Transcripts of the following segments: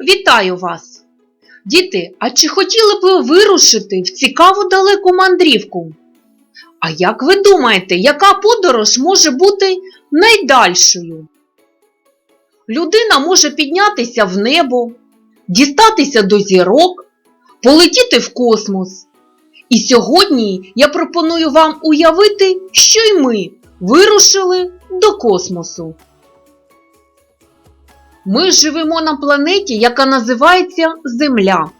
Вітаю вас! Діти, а чи хотіли б ви вирушити в цікаву далеку мандрівку? А як ви думаєте, яка подорож може бути найдальшою? Людина може піднятися в небо, дістатися до зірок, полетіти в космос. І сьогодні я пропоную вам уявити, що й ми вирушили до космосу. Ми живемо на планеті, яка називається Земля.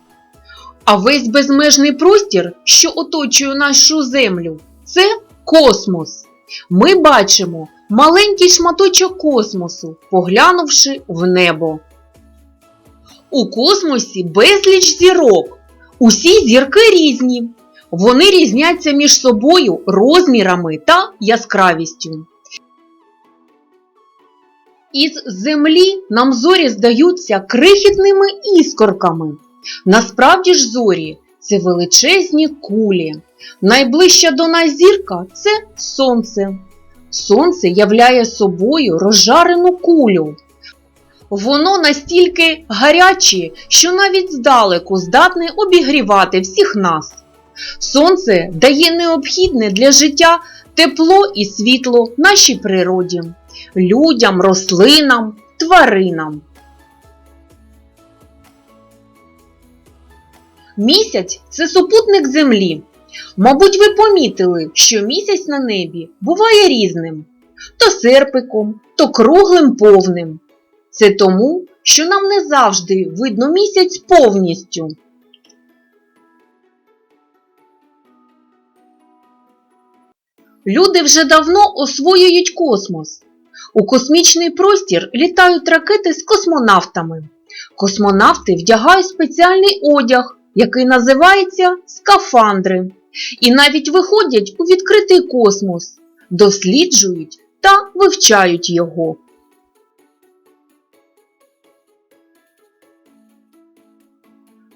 А весь безмежний простір, що оточує нашу Землю, це космос. Ми бачимо маленький шматочок космосу, поглянувши в небо. У космосі безліч зірок. Усі зірки різні. Вони різняться між собою розмірами та яскравістю. Із землі нам зорі здаються крихітними іскорками. Насправді ж зорі це величезні кулі. Найближча до нас зірка це сонце. Сонце являє собою розжарену кулю. Воно настільки гаряче, що навіть здалеку здатне обігрівати всіх нас. Сонце дає необхідне для життя тепло і світло нашій природі людям, рослинам, тваринам. Місяць це супутник Землі. Мабуть, ви помітили, що місяць на небі буває різним то серпиком, то круглим повним. Це тому, що нам не завжди видно місяць повністю. Люди вже давно освоюють космос. У космічний простір літають ракети з космонавтами. Космонавти вдягають спеціальний одяг, який називається скафандри, і навіть виходять у відкритий космос, досліджують та вивчають його.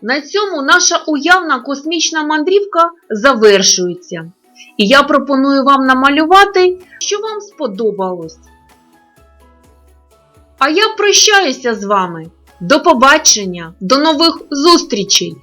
На цьому наша уявна космічна мандрівка завершується. І я пропоную вам намалювати, що вам сподобалось. А я прощаюся з вами. До побачення, до нових зустрічей!